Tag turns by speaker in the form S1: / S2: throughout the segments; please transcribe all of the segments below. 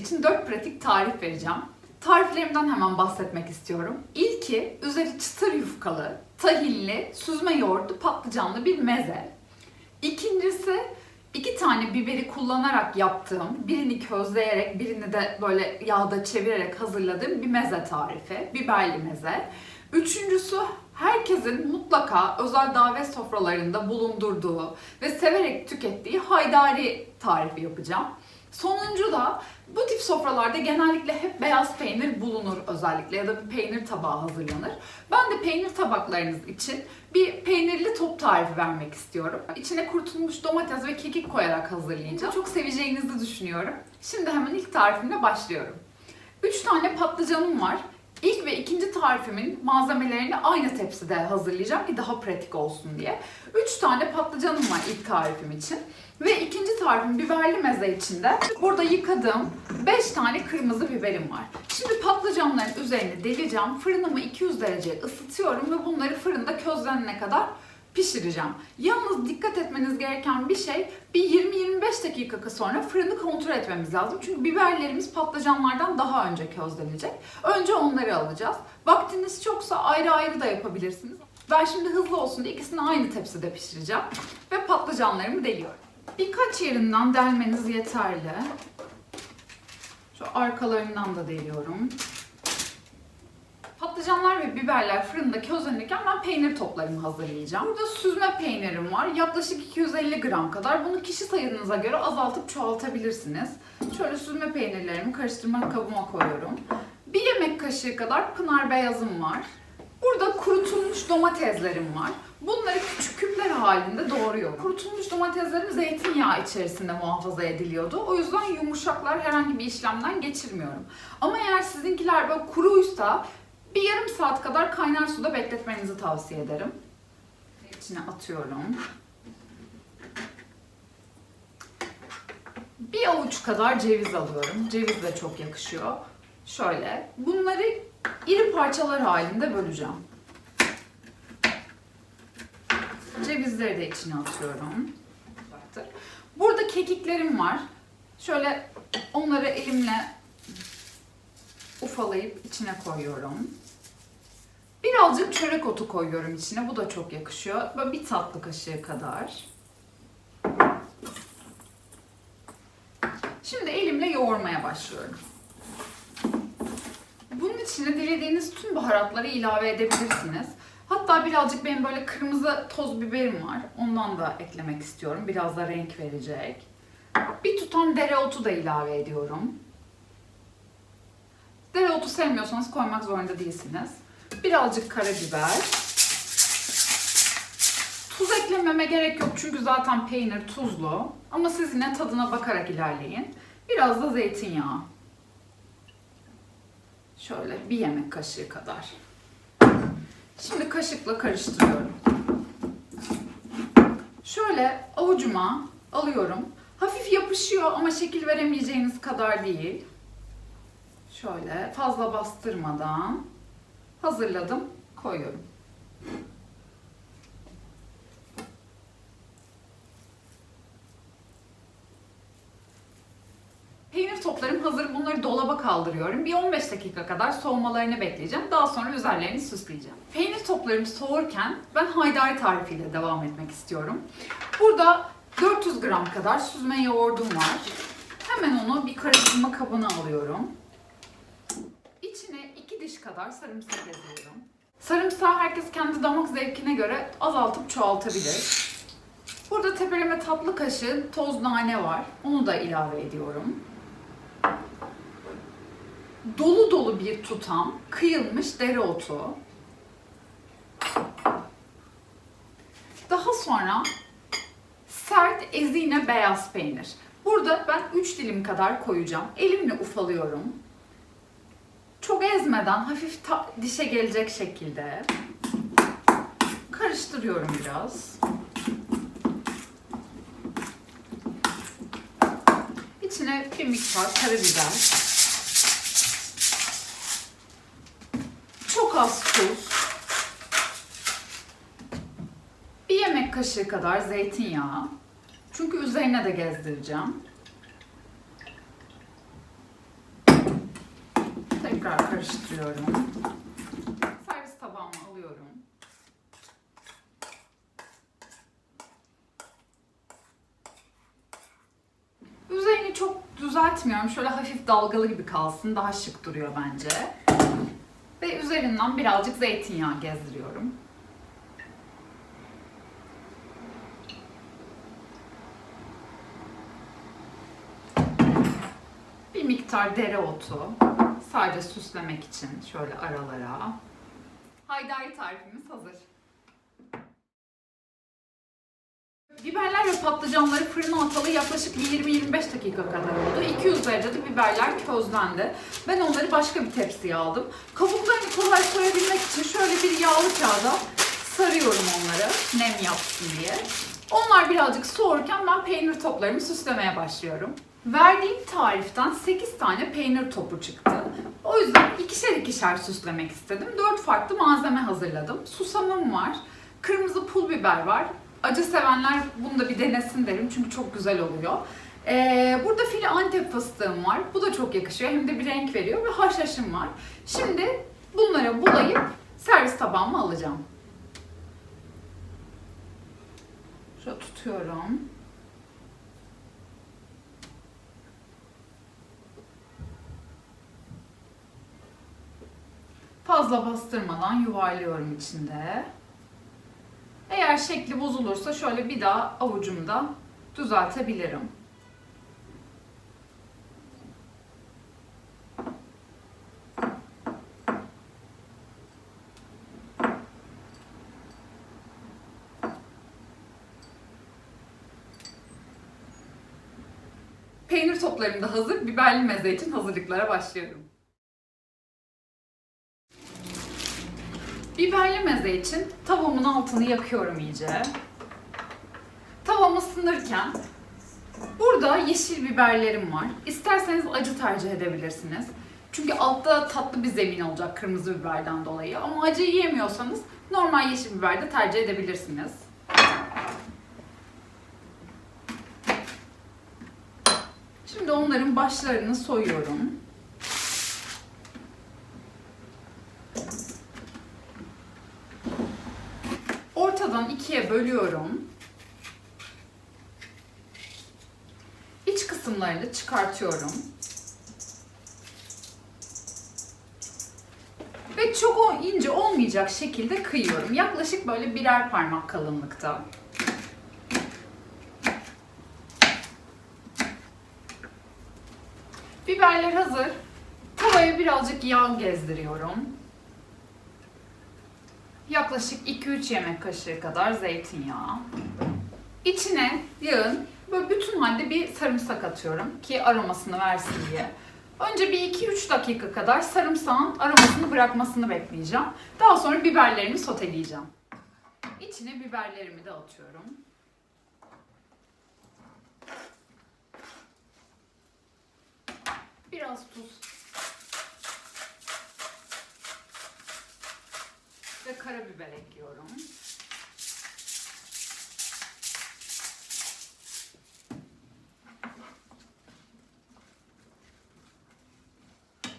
S1: için 4 pratik tarif vereceğim. Tariflerimden hemen bahsetmek istiyorum. İlki üzeri çıtır yufkalı, tahinli, süzme yoğurtlu, patlıcanlı bir meze. İkincisi iki tane biberi kullanarak yaptığım, birini közleyerek, birini de böyle yağda çevirerek hazırladığım bir meze tarifi. Biberli meze. Üçüncüsü herkesin mutlaka özel davet sofralarında bulundurduğu ve severek tükettiği haydari tarifi yapacağım. Sonuncu da bu tip sofralarda genellikle hep beyaz peynir bulunur özellikle ya da bir peynir tabağı hazırlanır. Ben de peynir tabaklarınız için bir peynirli top tarifi vermek istiyorum. İçine kurutulmuş domates ve kekik koyarak hazırlayacağım. Çok seveceğinizi düşünüyorum. Şimdi hemen ilk tarifimle başlıyorum. 3 tane patlıcanım var. İlk ve ikinci tarifimin malzemelerini aynı tepside hazırlayacağım ki daha pratik olsun diye. 3 tane patlıcanım var ilk tarifim için. Ve ikinci tarifim biberli meze içinde. Burada yıkadığım 5 tane kırmızı biberim var. Şimdi patlıcanların üzerine deleceğim. Fırınımı 200 derece ısıtıyorum ve bunları fırında közlenene kadar pişireceğim. Yalnız dikkat etmeniz gereken bir şey bir 20-25 dakika sonra fırını kontrol etmemiz lazım. Çünkü biberlerimiz patlıcanlardan daha önce közlenecek. Önce onları alacağız. Vaktiniz çoksa ayrı ayrı da yapabilirsiniz. Ben şimdi hızlı olsun diye ikisini aynı tepside pişireceğim. Ve patlıcanlarımı deliyorum. Birkaç yerinden delmeniz yeterli. Şu arkalarından da deliyorum. Patlıcanlar ve biberler fırında közlenirken ben peynir toplarımı hazırlayacağım. Burada süzme peynirim var. Yaklaşık 250 gram kadar. Bunu kişi sayınıza göre azaltıp çoğaltabilirsiniz. Şöyle süzme peynirlerimi karıştırma kabıma koyuyorum. Bir yemek kaşığı kadar pınar beyazım var. Burada kurutulmuş domateslerim var. Bunları küçük küpler halinde doğruyorum. Kurutulmuş domateslerim zeytinyağı içerisinde muhafaza ediliyordu. O yüzden yumuşaklar herhangi bir işlemden geçirmiyorum. Ama eğer sizinkiler böyle kuruysa bir yarım saat kadar kaynar suda bekletmenizi tavsiye ederim. İçine atıyorum. Bir avuç kadar ceviz alıyorum. Ceviz de çok yakışıyor. Şöyle. Bunları iri parçalar halinde böleceğim. Cevizleri de içine atıyorum. Burada kekiklerim var. Şöyle onları elimle ufalayıp içine koyuyorum. Birazcık çörek otu koyuyorum içine. Bu da çok yakışıyor. Böyle bir tatlı kaşığı kadar. Şimdi elimle yoğurmaya başlıyorum. Bunun içine dilediğiniz tüm baharatları ilave edebilirsiniz. Hatta birazcık benim böyle kırmızı toz biberim var. Ondan da eklemek istiyorum. Biraz da renk verecek. Bir tutam dereotu da ilave ediyorum. Dereotu sevmiyorsanız koymak zorunda değilsiniz. Birazcık karabiber. Tuz eklememe gerek yok çünkü zaten peynir tuzlu. Ama siz yine tadına bakarak ilerleyin. Biraz da zeytinyağı. Şöyle bir yemek kaşığı kadar. Şimdi kaşıkla karıştırıyorum. Şöyle avucuma alıyorum. Hafif yapışıyor ama şekil veremeyeceğiniz kadar değil. Şöyle fazla bastırmadan hazırladım, koyuyorum. Peynir toplarım hazır. Bunları dolaba kaldırıyorum. Bir 15 dakika kadar soğumalarını bekleyeceğim. Daha sonra üzerlerini süsleyeceğim. Peynir toplarım soğurken ben haydari tarifiyle devam etmek istiyorum. Burada 400 gram kadar süzme yoğurdum var. Hemen onu bir karıştırma kabına alıyorum. İçine 2 diş kadar sarımsak eziyorum. Sarımsağı herkes kendi damak zevkine göre azaltıp çoğaltabilir. Burada tepeleme tatlı kaşığı toz nane var. Onu da ilave ediyorum. Dolu dolu bir tutam kıyılmış dereotu. Daha sonra sert ezine beyaz peynir. Burada ben 3 dilim kadar koyacağım. Elimle ufalıyorum. Çok ezmeden hafif dişe gelecek şekilde karıştırıyorum biraz. İçine bir miktar karabiber. Çok az tuz. Bir yemek kaşığı kadar zeytinyağı. Çünkü üzerine de gezdireceğim. Karıştırıyorum. Servis tabağıma alıyorum. Üzerini çok düzeltmiyorum. Şöyle hafif dalgalı gibi kalsın. Daha şık duruyor bence. Ve üzerinden birazcık zeytinyağı gezdiriyorum. Bir miktar dereotu. Sadece süslemek için şöyle aralara. Haydari tarifimiz hazır. Biberler ve patlıcanları fırına atalı yaklaşık bir 20-25 dakika kadar oldu. 200 derecede biberler közlendi. Ben onları başka bir tepsiye aldım. Kabuklarını kolay soyabilmek için şöyle bir yağlı kağıda sarıyorum onları nem yapsın diye. Onlar birazcık soğurken ben peynir toplarımı süslemeye başlıyorum. Verdiğim tariften 8 tane peynir topu çıktı. O yüzden ikişer ikişer süslemek istedim. 4 farklı malzeme hazırladım. Susamım var, kırmızı pul biber var. Acı sevenler bunu da bir denesin derim çünkü çok güzel oluyor. Ee, burada fili antep fıstığım var. Bu da çok yakışıyor. Hem de bir renk veriyor ve haşhaşım var. Şimdi bunları bulayıp servis tabağıma alacağım. Şöyle tutuyorum. Fazla bastırmadan yuvarlıyorum içinde. Eğer şekli bozulursa şöyle bir daha avucumda düzeltebilirim. Peynir toplarım da hazır. Biberli meze için hazırlıklara başlıyorum. Biberli meze için tavamın altını yakıyorum iyice. Tavam ısınırken burada yeşil biberlerim var. İsterseniz acı tercih edebilirsiniz. Çünkü altta tatlı bir zemin olacak kırmızı biberden dolayı. Ama acı yiyemiyorsanız normal yeşil biber de tercih edebilirsiniz. Şimdi onların başlarını soyuyorum. Ortadan ikiye bölüyorum. İç kısımlarını çıkartıyorum. Ve çok ince olmayacak şekilde kıyıyorum. Yaklaşık böyle birer parmak kalınlıkta. Biberler hazır. Tavaya birazcık yağ gezdiriyorum. Yaklaşık 2-3 yemek kaşığı kadar zeytinyağı. İçine yağın böyle bütün halde bir sarımsak atıyorum ki aromasını versin diye. Önce bir 2-3 dakika kadar sarımsağın aromasını bırakmasını bekleyeceğim. Daha sonra biberlerimi soteleyeceğim. İçine biberlerimi de atıyorum. Biraz tuz ve karabiber ekliyorum.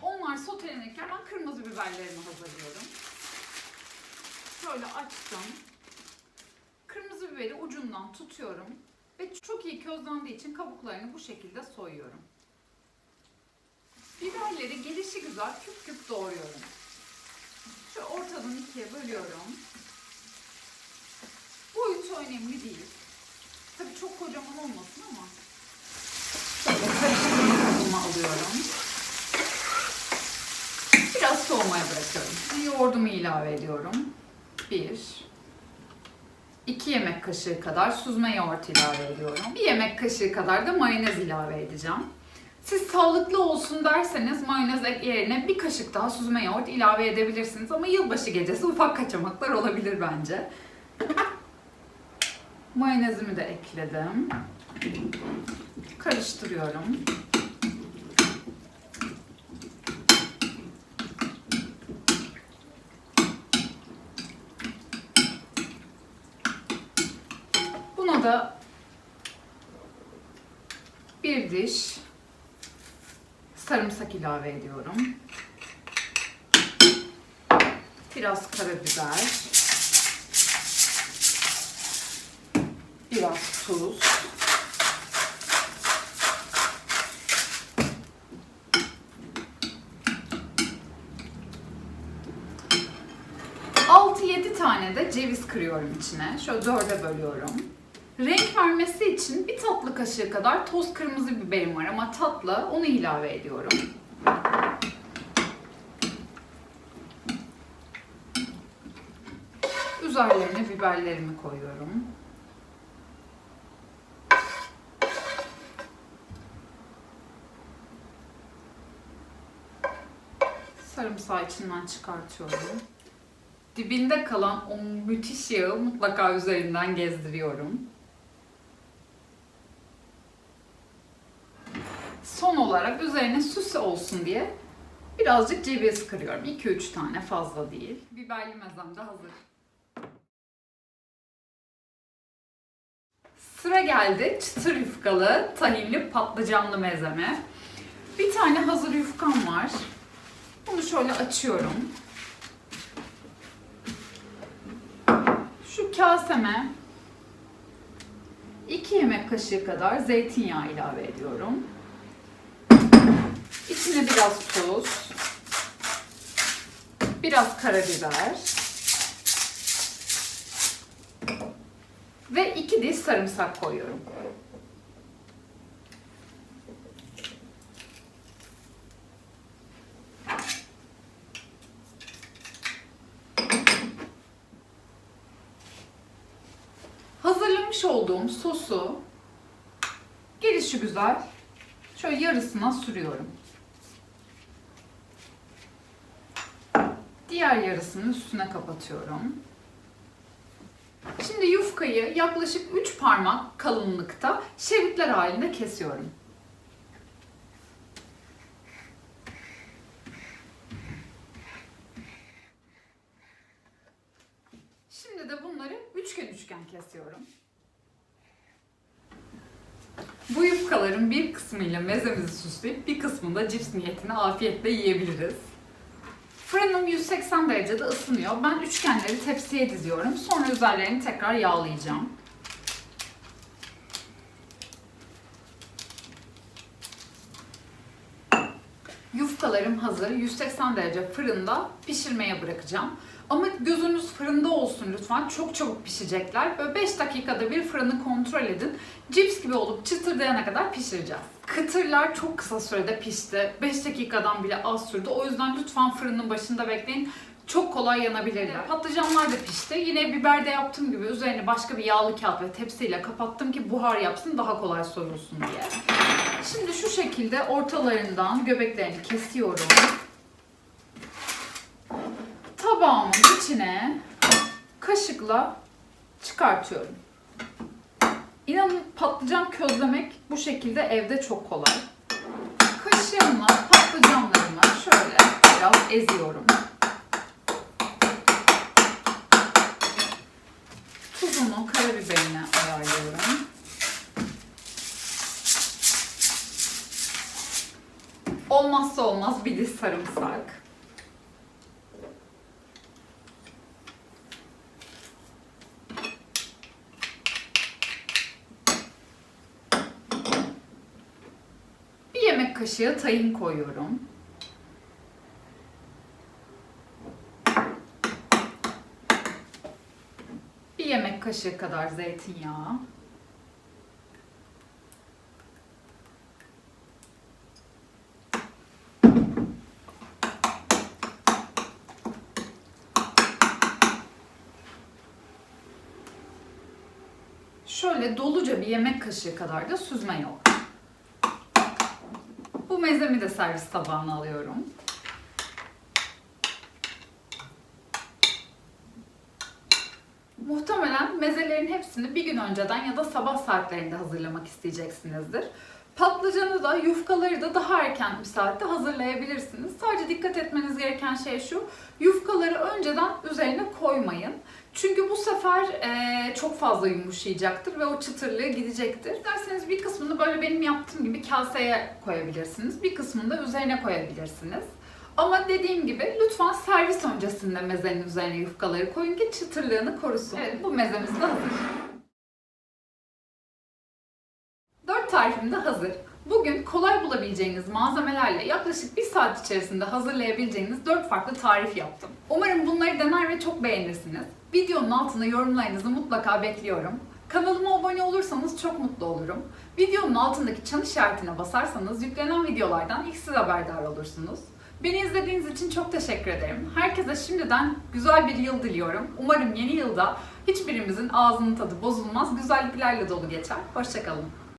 S1: Onlar sotelenirken ben kırmızı biberlerimi hazırlıyorum. Şöyle açtım. Kırmızı biberi ucundan tutuyorum ve çok iyi közlendiği için kabuklarını bu şekilde soyuyorum. Biberleri gelişi güzel küp küp doğruyorum. Şu ortadan ikiye bölüyorum. Boyutu önemli değil. Tabii çok kocaman olmasın ama. Şöyle karıştırma alıyorum. Biraz soğumaya bırakıyorum. Yoğurdumu ilave ediyorum. Bir. iki yemek kaşığı kadar süzme yoğurt ilave ediyorum. Bir yemek kaşığı kadar da mayonez ilave edeceğim. Siz sağlıklı olsun derseniz mayonez yerine bir kaşık daha süzme yoğurt ilave edebilirsiniz. Ama yılbaşı gecesi ufak kaçamaklar olabilir bence. Mayonezimi de ekledim. Karıştırıyorum. Buna da bir diş sarımsak ilave ediyorum. Biraz karabiber. Biraz tuz. Altı yedi tane de ceviz kırıyorum içine. Şöyle dörde bölüyorum. Renk vermesi için bir tatlı kaşığı kadar toz kırmızı biberim var ama tatlı onu ilave ediyorum. Üzerlerine biberlerimi koyuyorum. Sarımsağı içinden çıkartıyorum. Dibinde kalan o müthiş yağı mutlaka üzerinden gezdiriyorum. Üzerine süs olsun diye birazcık ceviz kırıyorum. 2-3 tane fazla değil. Biberli mezem de hazır. Sıra geldi çıtır yufkalı, tahinli, patlıcanlı mezeme. Bir tane hazır yufkam var. Bunu şöyle açıyorum. Şu kaseme 2 yemek kaşığı kadar zeytinyağı ilave ediyorum. İçine biraz tuz, biraz karabiber ve 2 diş sarımsak koyuyorum. Hazırlamış olduğum sosu gelişi güzel şöyle yarısına sürüyorum. Diğer yarısını üstüne kapatıyorum. Şimdi yufkayı yaklaşık 3 parmak kalınlıkta şeritler halinde kesiyorum. Şimdi de bunları üçgen üçgen kesiyorum. Bu yufkaların bir kısmıyla mezemizi süsleyip bir kısmını da cips niyetine afiyetle yiyebiliriz. Fırınım 180 derecede ısınıyor. Ben üçgenleri tepsiye diziyorum. Sonra üzerlerini tekrar yağlayacağım. Yufkalarım hazır. 180 derece fırında pişirmeye bırakacağım. Ama gözünüz fırında olsun lütfen. Çok çabuk pişecekler. Böyle 5 dakikada bir fırını kontrol edin. Cips gibi olup çıtırdayana kadar pişireceğiz. Kıtırlar çok kısa sürede pişti. 5 dakikadan bile az sürdü. O yüzden lütfen fırının başında bekleyin. Çok kolay yanabilirler. Patlıcanlar da pişti. Yine biberde yaptığım gibi üzerine başka bir yağlı kağıt ve tepsiyle kapattım ki buhar yapsın daha kolay soyulsun diye. Şimdi şu şekilde ortalarından göbeklerini kesiyorum. Tabağımın içine kaşıkla çıkartıyorum. İnanın patlıcan közlemek bu şekilde evde çok kolay. Kaşığımla patlıcanlarımı şöyle biraz eziyorum. Tuzunu, karabiberini ayarlıyorum. Olmazsa olmaz bir diş sarımsak. Bir yemek kaşığı tahin koyuyorum. Bir yemek kaşığı kadar zeytinyağı. Şöyle doluca bir yemek kaşığı kadar da süzme yoğurt. Mezemi de servis tabağına alıyorum. Muhtemelen mezelerin hepsini bir gün önceden ya da sabah saatlerinde hazırlamak isteyeceksinizdir. Patlıcanı da yufkaları da daha erken bir saatte hazırlayabilirsiniz. Sadece dikkat etmeniz gereken şey şu, yufkaları önceden üzerine koymayın. Çünkü bu sefer eee, çok fazla yumuşayacaktır ve o çıtırlığı gidecektir. Derseniz bir kısmını böyle benim yaptığım gibi kaseye koyabilirsiniz. Bir kısmını da üzerine koyabilirsiniz. Ama dediğim gibi lütfen servis öncesinde mezenin üzerine yufkaları koyun ki çıtırlığını korusun. Evet bu mezemiz de hazır. Tarifim de hazır. Bugün kolay bulabileceğiniz malzemelerle yaklaşık bir saat içerisinde hazırlayabileceğiniz 4 farklı tarif yaptım. Umarım bunları dener ve çok beğenirsiniz. Videonun altına yorumlarınızı mutlaka bekliyorum. Kanalıma abone olursanız çok mutlu olurum. Videonun altındaki çan işaretine basarsanız yüklenen videolardan ilk siz haberdar olursunuz. Beni izlediğiniz için çok teşekkür ederim. Herkese şimdiden güzel bir yıl diliyorum. Umarım yeni yılda hiçbirimizin ağzının tadı bozulmaz, güzelliklerle dolu geçer. Hoşçakalın.